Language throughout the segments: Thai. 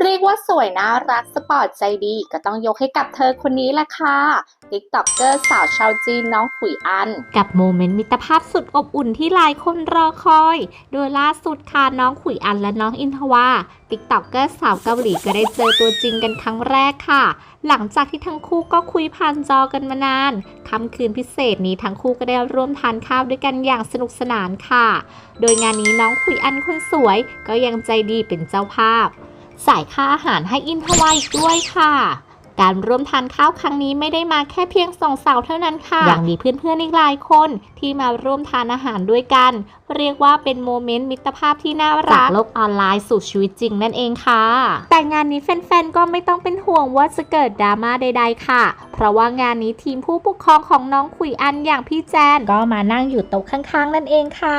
เรียกว่าสวยน่ารักสปอร์ตใจดี ก็ต้องยกให้กับเธอคนนี้แหละค่ะติ๊กต็อกเกอร์สาวชาวจีนน้องขุยอัน กับโมเมนต์มิตรภาพสุดอบอุ่นที่หลายคนรอคอย โดยล่าสุดค่ะน้องขุยอันและน้องอินทวาติ๊กต็อกเกอร์สาวเกาหลีก็ได้เจอตัวจริงกันครั้งแรกค่ะ หลังจากที่ทั้งคู่ก็คุยผ่านจอกันมานานค่ำคืนพิเศษนี้ทั้งคู่ก็ได้ร่วมทานข้าวด้วยกันอย่างสนุกสนานค่ะ โดยงานนี้น้องขุยอันคนสวยก็ยังใจดีเป็นเจ้าภาพ สายค่าอาหารให้อินทวายด้วยค่ะ การร่วมทานข้าวครั้งนี้ไม่ได้มาแค่เพียงสองสาวเท่านั้นค่ะยังมีเพื่อนๆอีกหลายคนที่มาร่วมทานอาหารด้วยกัน เรียกว่าเป็นโมเมนต์มิตรภาพที่น่ารักจากโลกออนไลน์สู่ชีวิตจริงนั่นเองค่ะ แต่งานนี้แฟนๆก็ไม่ต้องเป็นห่วงว่าจะเกิดดราม่าใด ๆ ค่ะ เพราะว่างานนี้ทีมผู้ปกครองของน้องขุยอันอย่างพี่แจนก็มานั่งอยู่โต๊ะข้าง ๆ นั่นเองค่ะ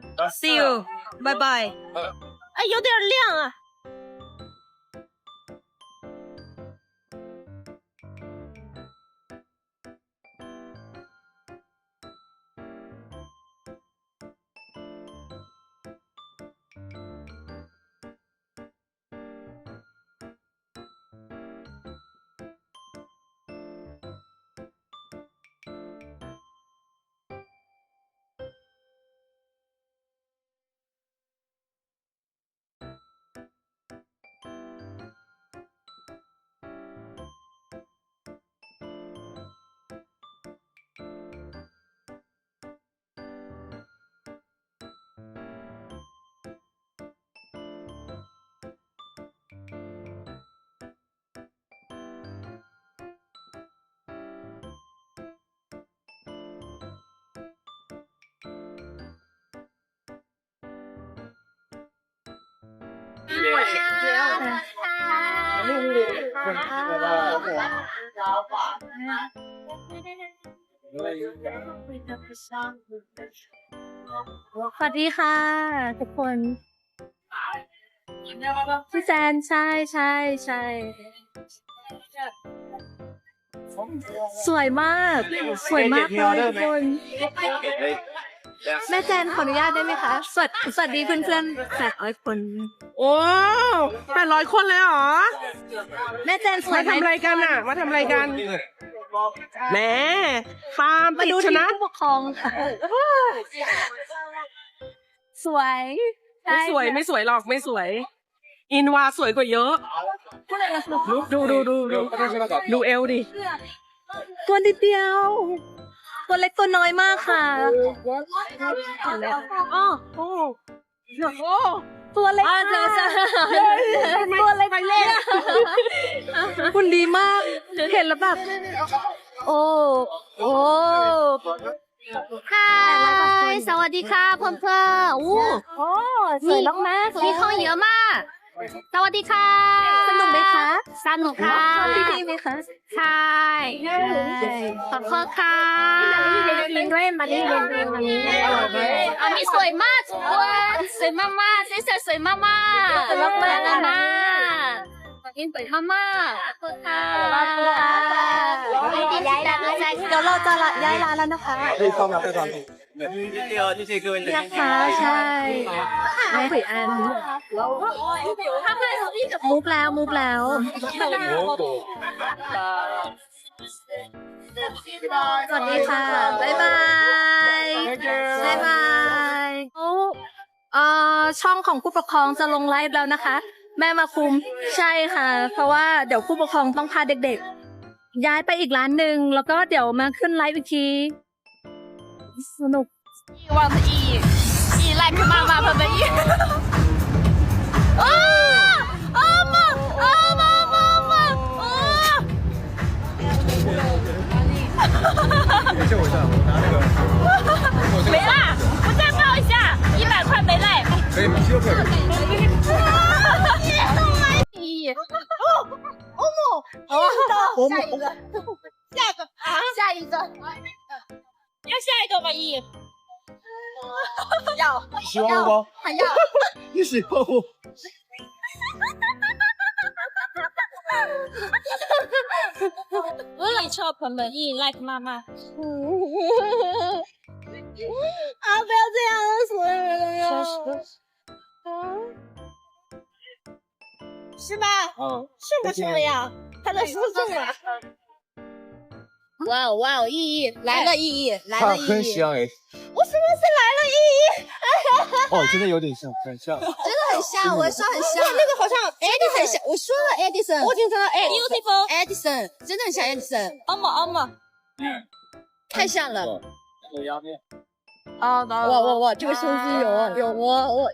see you, bye bye. 哎，有点亮啊。 สวัสดีค่ะ ทุกคนพี่แจนใช่ใช่ใช่สวยมาก สวยมากเลยทุกคน แม่แจนขออนุญาตได้ไหมคะ สวัสสวัสดีเพื่อนๆแปดร้อยคน โอ้แปดร้อยคนเลยเหรอ แม่แจนสวมายไหมทำอะไรกันอะ มาทำอะไรกัน แหมตามมาติดดูชทีมนะผู้ปกครองค่ะ สวยใช่ไม่สวยไม่สวยหรอกไม่สวย อินวาสวยกว่าเยอะดูดูดูดูดูเอลดิ ตัวนิดเดียว ตัวเล็กตัวน้อยมากค่ะอ๋อโอ้โอ้ตัวเล็กมากตัวเล็กไปเล่นคุณดีมาก เห็นแล้วแบบ โอ้ โอ้嗨，สวัสดีค่ะเพื่อนเพื่อนๆอู้โอ้สวยมากๆมีคนเยอะมาก สวัสดีค่ะ สนุกไหมคะ สนุกค่ะพี่ดีไหมคะ ใช่ขอบคุณค่ะมันด้วยมัด้วยมันด้วยมันด้วยอันนี้สวยมากสวยมากมากเสียสวยมากมากสวยมากมากมากอินสวยมากมากขอบคุณค่ะเดี๋ยวเราจะย้ายร้านแล้วนะคะรีบซ้อมรับไปตอนทีเดียวที่จริคือเป็นนะคะใช่ไม่ผิดอัน มุกแล้วมุกแล้วสวัสดีค่ะบ๊ายบายบ๊ายบายโอ้อ่อช่องของผู้ปกครองจะลงไลฟ์แล้วนะคะ แม่มาคุมใช่ค่ะ เพราะว่าเดี๋ยวผู้ปกครองต้องพาเด็กๆ ย้ายไปอีกร้านหนึ่งแล้วก็เดี๋ยวมาขึ้นไลฟ์อีกทีสนุกอีวางอีอีไลฟ์ขึ้นมามาเพิ่มไปอี 我们下一个啊，下一个，要下一个吗？意义，要喜欢我吗？还要。你喜欢我？like 妈妈。啊！不要这样，所有人都要。是吗？嗯。是不是呀？他的叔叔嘛。哇哦哇哦，意义来了，意义来他了，意义。很像哎。我什么是来了意义？哦，真的有点像，很像。真的很像，我说很像。那个好像 Edison，很像。我说了 Edison，我经常 Edison。Edison 真的很像 Edison。阿姆阿姆，太像了。有压面。啊，哇哇哇，这个胸肌有啊有我我。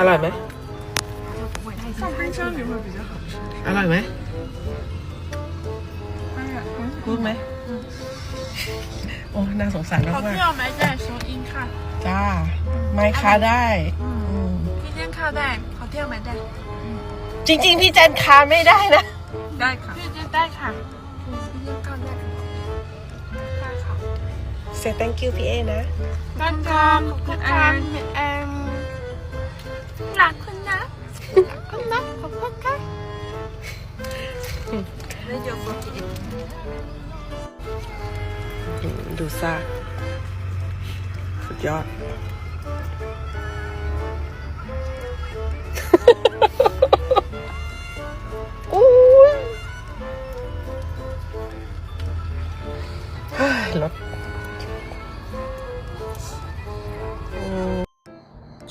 อร่อยไหมอร่อยไหมกูดไหมโอ้ น่าสงสารมาก 好 มาก 需要买点声音看， จ้า ไม่ค้าได้อืม 今天看ได้ขอเที่ยวไหมได้ จริง ๆ พี่แจนคาไม่ได้นะ ได้ค่ะพี่จะได้ค่ะพี่จะเข้าได้ได้ค่ะ say thank you พี่เอนะ กันกัน ขอบคุณค่ะเอ็มรักคุณนะรักคุณนะขอบคุณค่ะแล้วเดี๋ยวโฟกิ อืมดูซากสุดยอด โอ้ยเฮ้ยรถ